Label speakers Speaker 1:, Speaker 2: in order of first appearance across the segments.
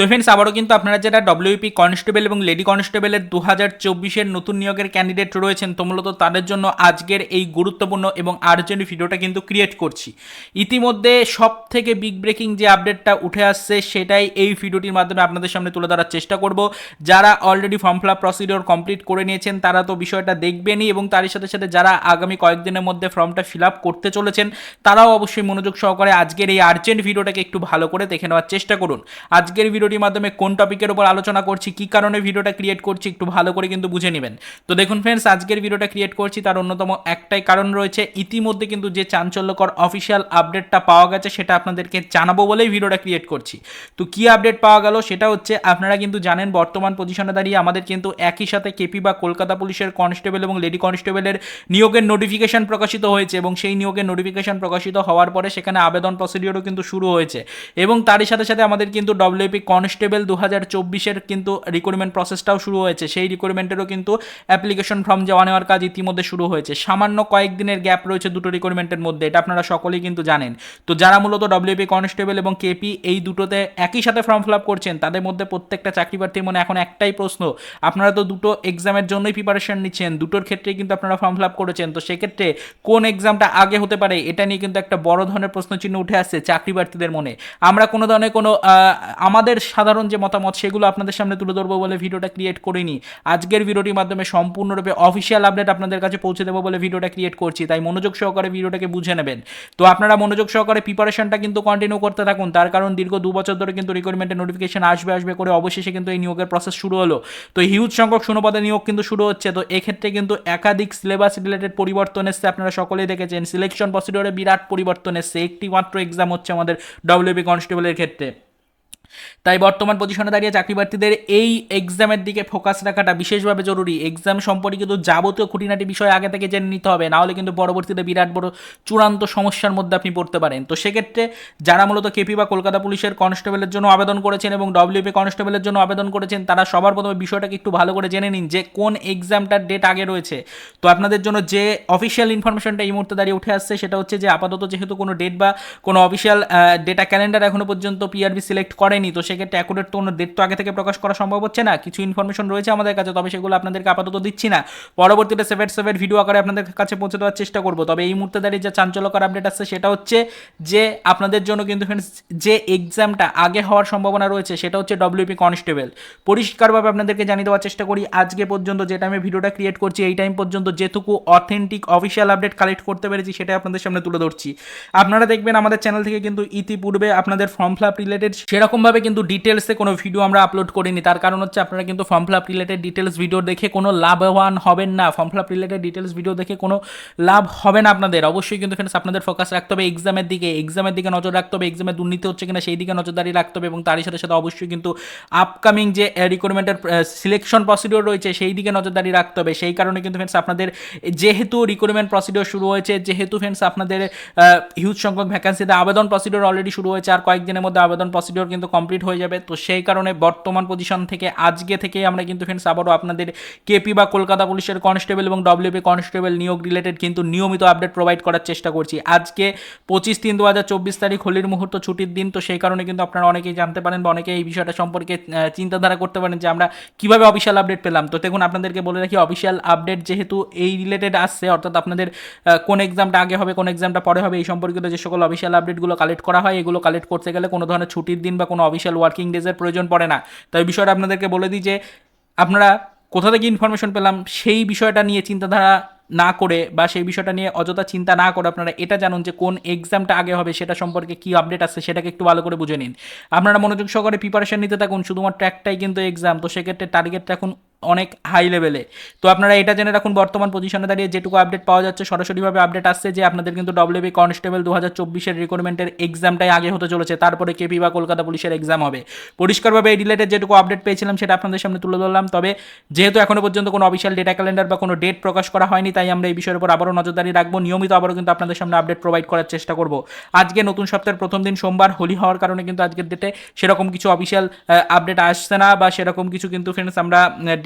Speaker 1: তো ফ্রেন্ডস আবারও কিন্তু আপনারা যারা ডব্লিউপি কনস্টেবল এবং লেডি কনস্টেবলের দু হাজার চব্বিশের নতুন নিয়োগের ক্যান্ডিডেট রয়েছেন, তো মূলত তাদের জন্য আজকের এই গুরুত্বপূর্ণ এবং আর্জেন্ট ভিডিওটা কিন্তু ক্রিয়েট করছি। ইতিমধ্যে সব থেকে বিগ ব্রেকিং যে আপডেটটা উঠে আসছে, সেটাই এই ভিডিওটির মাধ্যমে আপনাদের সামনে তুলে ধরার চেষ্টা করব। যারা already form fill up procedure complete করে নিয়েছেন, তারা তো বিষয়টা দেখবেনই এবং তারই সাথে সাথে যারা আগামী কয়েকদিনের মধ্যে ফর্মটা ফিল আপ করতে চলেছেন, তারাও অবশ্যই মনোযোগ সহকারে আজকের এই আর্জেন্ট ভিডিওটাকে একটু ভালো করে দেখে নেওয়ার চেষ্টা করুন। আজকের ভিডিওটির মাধ্যমে কোন টপিকের উপর আলোচনা করছি, কি কারণে ভিডিওটা ক্রিয়েট করছি, একটু ভালো করে কিন্তু বুঝে নেবেন। তো দেখুন ফ্রেন্ডস আজকের ভিডিওটা ক্রিয়েট করছি, তার অন্যতম একটাই কারণ রয়েছে, ইতিমধ্যে কিন্তু যে চাঞ্চল্যকর অফিসিয়াল আপডেটটা পাওয়া গেছে, সেটা আপনাদেরকে জানাব বলেই ভিডিওটা ক্রিয়েট করছি। তো কি আপডেট পাওয়া গেল? সেটা হচ্ছে, আপনারা কিন্তু জানেন, বর্তমান পজিশনে দাঁড়িয়ে আমাদের কিন্তু একই সাথে কেপি বা কলকাতা পুলিশের কনস্টেবল এবং লেডি কনস্টেবলের নিয়োগের নোটিফিকেশন প্রকাশিত হয়েছে এবং সেই নিয়োগের নোটিফিকেশন প্রকাশিত হওয়ার পরে সেখানে আবেদন প্রসিডিওরও কিন্তু শুরু হয়েছে। এবং তারই সাথে সাথে আমাদের কিন্তু ডব্লিউপি কনস্টেবল দু হাজার চব্বিশের কিন্তু রিক্রুটমেন্ট প্রসেসটাও শুরু হয়েছে। সেই রিক্রুটমেন্টেরও কিন্তু অ্যাপ্লিকেশন ফর্ম জমা নেওয়ার কাজ ইতিমধ্যে শুরু হয়েছে। সামান্য কয়েকদিনের গ্যাপ রয়েছে দুটো রিক্রুটমেন্টের মধ্যে, এটা আপনারা সকলেই কিন্তু জানেন। তো যারা মূলত ডব্লিউপি কনস্টেবল এবং কেপি এই দুটোতে একই সাথে ফর্ম ফিল আপ করছেন, তাদের মধ্যে প্রত্যেকটা চাকরি প্রার্থীর মনে এখন একটাই প্রশ্ন, আপনারা তো দুটো এক্সামের জন্যই প্রিপারেশন নিচ্ছেন, দুটোর ক্ষেত্রেই কিন্তু আপনারা ফর্ম ফিল আপ করেছেন। তো সেক্ষেত্রে কোন এক্সামটা আগে হতে পারে, এটা নিয়ে কিন্তু একটা বড় ধরনের প্রশ্নচিহ্ন উঠে আসছে চাকরি প্রার্থীদের মনে। আমরা কোনো ধরনের কোনো আমাদের সাধারণ যে মতামত, সেগুলো আপনাদের সামনে তুলে ধরবো বলে ভিডিওটা ক্রিয়েট করিনি। আজকের ভিডিওটির মাধ্যমে সম্পূর্ণরূপে অফিসিয়াল আপডেট আপনাদের কাছে পৌঁছে দেবো বলে ভিডিওটা ক্রিয়েট করছি, তাই মনোযোগ সহকারে ভিডিওটাকে বুঝে নেবেন। তো আপনারা মনোযোগ সহকারে প্রিপারেশনটা কিন্তু কন্টিনিউ করতে থাকুন, তার কারণ দীর্ঘ দু বছর ধরে কিন্তু রিক্রুটমেন্টের নোটিফিকেশন আসবে আসবে করে অবশেষে কিন্তু এই নিয়োগের প্রসেস শুরু হলো। তো হিউজ সংখ্যক শূন্যপদে নিয়োগ কিন্তু শুরু হচ্ছে, তো এক্ষেত্রে কিন্তু একাধিক সিলেবাস রিলেটেড পরিবর্তন এসছে, আপনারা সকলেই দেখেছেন। সিলেকশন প্রসিডিওরে বিরাট পরিবর্তন এসছে একটি মাত্র এক্সাম হচ্ছে আমাদের ডব্লিউবি কনস্টেবলের ক্ষেত্রে। তাই বর্তমান পজিশনে দাঁড়িয়ে চাকরি প্রার্থীদের এই এক্সামের দিকে ফোকাস রাখাটা বিশেষভাবে জরুরি। এক্সাম সম্পর্কিত যাবতীয় খুঁটিনাটি বিষয় আগে থেকে জেনে নিতে হবে, নাহলে কিন্তু পরবর্তীতে বিরাট বড় চূড়ান্ত সমস্যার মধ্যে আপনি পড়তে পারেন। তো সেক্ষেত্রে যারা মূলত কেপি বা কলকাতা পুলিশের কনস্টেবলের জন্য আবেদন করেছেন এবং ডব্লিউপি কনস্টেবলের জন্য আবেদন করেছেন, তারা সবার প্রথমে বিষয়টাকে একটু ভালো করে জেনে নিন যে কোন এক্সামটার ডেট আগে রয়েছে। তো আপনাদের জন্য যে অফিসিয়াল ইনফরমেশনটা এই মুহূর্তে দাঁড়িয়ে উঠে আসছে, সেটা হচ্ছে যে আপাতত যেহেতু কোনো ডেট বা কোনো অফিসিয়াল ডেটা ক্যালেন্ডার এখনও পর্যন্ত পিআরবি সিলেক্ট করেনি তো সেক্ষেত্রে অ্যাকুরেট তো কোনো ডেট তো আগে থেকে প্রকাশ করা সম্ভব হচ্ছে না। কিছু ইনফরমেশন রয়েছে আমাদের কাছে, তবে সেগুলো আপনাদেরকে আপাতত দিচ্ছি না। পরবর্তীতে সেভেট সেভেট ভিডিও আকারে আপনাদের কাছে পৌঁছে দেওয়ার চেষ্টা করব। তবে এই মুহূর্তে দাঁড়িয়ে যে চাঞ্চল্যকর আপডেট আসছে, সেটা হচ্ছে যে আপনাদের জন্য কিন্তু friends, যে এক্সামটা আগে হওয়ার সম্ভাবনা রয়েছে, সেটা হচ্ছে ডব্লিউপি কনস্টেবল পরিষ্কারভাবে আপনাদেরকে জানিয়ে দেওয়ার চেষ্টা করি, আজকে পর্যন্ত যে টাইমে ভিডিওটা ক্রিয়েট করছি, এই টাইম পর্যন্ত যেটুকু অথেন্টিক অফিসিয়াল আপডেট কালেক্ট করতে পেরেছি, সেটাই আপনাদের সামনে তুলে ধরছি। আপনারা দেখবেন আমাদের চ্যানেল থেকে কিন্তু ইতিপূর্বে আপনাদের ফর্ম ফিল আপ রিলেটেড সেরকমভাবে কিন্তু ডিটেলসে কোনো ভিডিও আমরা আপলোড করিনি। তার কারণ হচ্ছে আপনারা কিন্তু form fill up related details video দেখে কোনো লাভবান হবেন না। Form fill up related details video দেখে কোনো লাভ হবে না আপনাদের। অবশ্যই কিন্তু ফ্রেন্ডস আপনাদের ফোকাস রাখতে হবে এক্সামের দিকে। এক্সামের দিকে নজর রাখতে হবে। এক্সামে দুর্নীতি হচ্ছে কিনা সেই দিকে নজরদারি রাখতে হবে এবং তারই সাথে সাথে অবশ্যই কিন্তু আপকামিং যে রিক্রুটমেন্টের সিলেকশন প্রসিডিওর রয়েছে সেই দিকে নজরদারি রাখতে হবে। সেই কারণে কিন্তু ফ্রেন্ডস আপনাদের যেহেতু রিক্রুটমেন্ট প্রসিডিওর শুরু হয়েছে, যেহেতু ফ্রেন্ডস আপনাদের হিউজ সংখ্যক ভ্যাকান্সিতে আবেদন প্রসিডিওর অলরেডি শুরু হয়েছে, আর কয়েকদিনের মধ্যে আবেদন প্রসিডিওর কিন্তু কমপ্লিট হয়ে যাবে। তো সেই কারণে বর্তমান পজিশন থেকে, আজকে থেকে আমরা কিন্তু ফ্রেন্ডস আবারও আপনাদের কেপি বা কলকাতা পুলিশের কনস্টেবল এবং ডব্লিউপি কনস্টেবল নিয়োগ রিলেটেড কিন্তু নিয়মিত আপডেট প্রোভাইড করার চেষ্টা করছি। আজকে পঁচিশ তিন দু হাজার চব্বিশ তারিখ হোলির মুহূর্ত ছুটির দিন, তো সেই কারণে কিন্তু আপনারা অনেকেই জানতে পারেন বা অনেকে এই বিষয়টা সম্পর্কে চিন্তাধারা করতে পারেন যে আমরা কীভাবে অফিসিয়াল আপডেট পেলাম। তো দেখুন, আপনাদেরকে বলে রাখি অফিসিয়াল আপডেট যেহেতু এই রিলেটেড আসছে, অর্থাৎ আপনাদের কোন এক্সামটা আগে হবে, কোন এক্সামটা পরে হবে, এই সম্পর্কিত যে সকল অফিসিয়াল আপডেটগুলো কালেক্ট করা হয়, এগুলো কালেক্ট করতে গেলে কোনো ধরনের ছুটির দিন বা কোনো অফিসিয়াল ওয়ার্কিং ডেজের প্রয়োজন পড়ে না। তাই বিষয়টা আপনাদেরকে বলে দিই যে, আপনারা কোথা থেকে ইনফরমেশন পেলাম সেই বিষয়টা নিয়ে চিন্তাধারা না করে বা সেই বিষয়টা নিয়ে অযথা চিন্তা না করে আপনারা এটা জানুন যে কোন এক্সামটা আগে হবে, সেটা সম্পর্কে কী আপডেট আসছে সেটাকে একটু ভালো করে বুঝে নিন। আপনারা মনোযোগ সহকারে প্রিপারেশান নিতে থাকুন, শুধুমাত্র একটাই কিন্তু এক্সাম তো সেক্ষেত্রে টার্গেটটা এখন অনেক হাই লেভেলে তো আপনারা এটা জেনে রাখুন, বর্তমান পজিশনে দাঁড়িয়ে যেটুকু আপডেট পাওয়া যাচ্ছে, সরাসরিভাবে আপডেট আসছে যে আপনাদের কিন্তু ডব্লিউবি কনস্টেবল দু হাজার চব্বিশের রিক্রুটমেন্টের এক্সামটাই আগে হতে চলেছে, তারপরে কেপি বা কলকাতা পুলিশের এক্সাম হবে। পরিষ্কারভাবে এই রিলেটেড যেটুকু আপডেট পেয়েছিলাম সেটা আপনাদের সামনে তুলে ধরলাম, তবে যেহেতু এখনও পর্যন্ত কোনো অফিসিয়াল ডেটা ক্যালেন্ডার বা কোনো ডেট প্রকাশ করা হয়নি, তাই আমরা এই বিষয়ের উপর আবারও নজরদারি রাখব, নিয়মিত আবারও কিন্তু আপনাদের সামনে আপডেট প্রোভাইড করার চেষ্টা করব। আজকে নতুন সপ্তাহের প্রথম দিন সোমবার, হোলি হওয়ার কারণে কিন্তু আজকের ডেটে সেরকম কিছু অফিসিয়াল আপডেট আসছে না, বা সেরকম কিছু কিন্তু ফ্রেন্ডস আমরা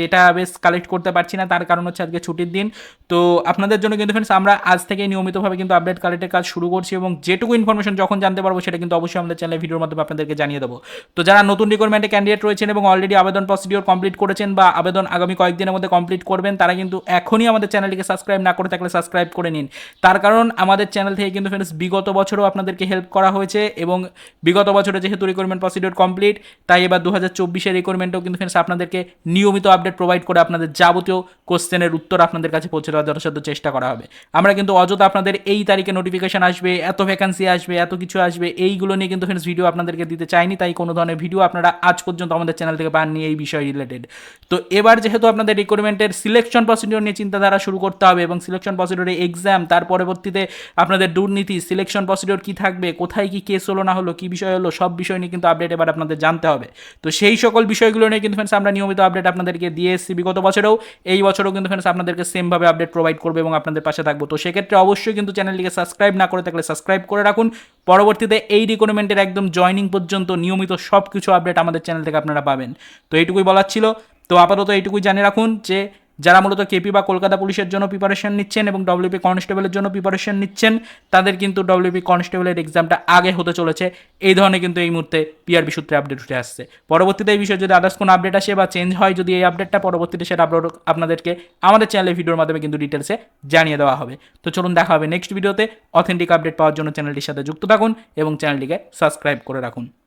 Speaker 1: ডেটা বেস কালেক্ট করতে পারছি না, তার কারণ হচ্ছে আজকে ছুটির দিন। তো আপনাদের জন্য কিন্তু ফ্রেন্ডস আমরা আজ থেকে নিয়মিতভাবে কিন্তু আপডেট কালেক্টের কাজ শুরু করছি এবং যেটুকু ইনফরমেশন যখন জানতে পারব সেটা কিন্তু অবশ্যই আমাদের চ্যানেলে ভিডিওর মাধ্যমে আপনাদেরকে জানিয়ে দেবো। তো যারা নতুন রিকোয়ারমেন্টে ক্যান্ডিডেট রয়েছেন এবং অলরেডি আবেদন প্রসিডিওর কমপ্লিট করেছেন বা আবেদন আগামী কয়েকদিনের মধ্যে কমপ্লিট করবেন, তারা কিন্তু এখনই আমাদের চ্যানেলটিকে সাবস্ক্রাইব না করে থাকলে সাবস্ক্রাইব করে নিন। তার কারণ আমাদের চ্যানেল থেকে কিন্তু ফ্রেন্ডস বিগত বছরও আপনাদেরকে হেল্প করা হয়েছে এবং বিগত বছরে যেহেতু রিকোয়ারমেন্ট প্রসিডিওর কমপ্লিট তাই এবার দু হাজার চব্বিশের রিকোয়ারমেন্টও কিন্তু ফ্রেন্ডস আপনাদেরকে নিয়মিত আপডেট প্রোভাইড করে আপনাদের যাবতীয় কোশ্চেনের উত্তর আপনাদের কাছে পৌঁছে দেওয়ার যথাসাধ্য চেষ্টা করা হবে। আমরা কিন্তু অযথা আপনাদের এই তারিখে নোটিফিকেশন আসবে, এত ভ্যাকান্সি আসবে, এত কিছু আসবে, এইগুলো নিয়ে কিন্তু ফ্রেন্ডস ভিডিও আপনাদেরকে দিতে চাইনি, তাই কোনো ধরনের ভিডিও আপনারা আজ পর্যন্ত আমাদের চ্যানেল থেকে পাননি, এই বিষয় রিলেটেড তো এবার যেহেতু আপনাদের রিক্রুটমেন্টের সিলেকশন প্রসিডিওর নিয়ে চিন্তাধারা শুরু করতে হবে এবং সিলেকশন প্রসিডিওরে এক্সাম তার পরবর্তীতে আপনাদের দুর্নীতি সিলেকশন প্রসিডিওর কি থাকবে, কোথায় কি কেস হলো, না হলো, কি বিষয় হলো, সব বিষয় নিয়ে কিন্তু আপডেট এবার আপনাদের জানতে হবে। তো সেই সকল বিষয়গুলো নিয়ে কিন্তু ফ্রেন্ডস আমরা নিয়মিত আপডেট আপনাদেরকে দিয়ে এসেছি বিগত বছরেও, এই বছরও কিন্তু ফ্রেন্ডস আপনাদেরকে সেমভাবে আপডেট প্রোভাইড করবে এবং আপনাদের পাশে থাকব। তো সেক্ষেত্রে অবশ্যই কিন্তু চ্যানেলটিকে সাবস্ক্রাইব না করে থাকলে সাবস্ক্রাইব করে রাখুন। পরবর্তীতে এই রিকোয়ারমেন্টের একদম জয়নিং পর্যন্ত নিয়মিত সব কিছু আপডেট আমাদের চ্যানেল থেকে আপনারা পাবেন। তো এইটুকুই বলার ছিল। তো আপাতত এইটুকুই জানিয়ে রাখুন যে যারা মূলত কেপি বা কলকাতা পুলিশের জন্য প্রিপারেশন নিচ্ছেন এবং ডব্লিউপি কনস্টেবলের জন্য প্রিপারেশন নিচ্ছেন, তাদের কিন্তু ডব্লিউপি কনস্টেবলের এক্সামটা আগে হতে চলেছে। এই ধরনের কিন্তু এই মুহূর্তে পিআরবি সূত্রে আপডেট উঠে আসছে। পরবর্তীতে এই বিষয়ে যদি আদার্স কোনো আপডেট আসে বা চেঞ্জ হয় যদি এই আপডেটটা পরবর্তীতে সেটা আপলোড আপনাদেরকে আমাদের চ্যানেলে ভিডিওর মাধ্যমে কিন্তু ডিটেলসে জানিয়ে দেওয়া হবে। তো চলুন দেখা হবে নেক্সট ভিডিওতে অথেন্টিক আপডেট পাওয়ার জন্য চ্যানেলটির সাথে যুক্ত থাকুন এবং চ্যানেলটিকে সাবস্ক্রাইব করে রাখুন।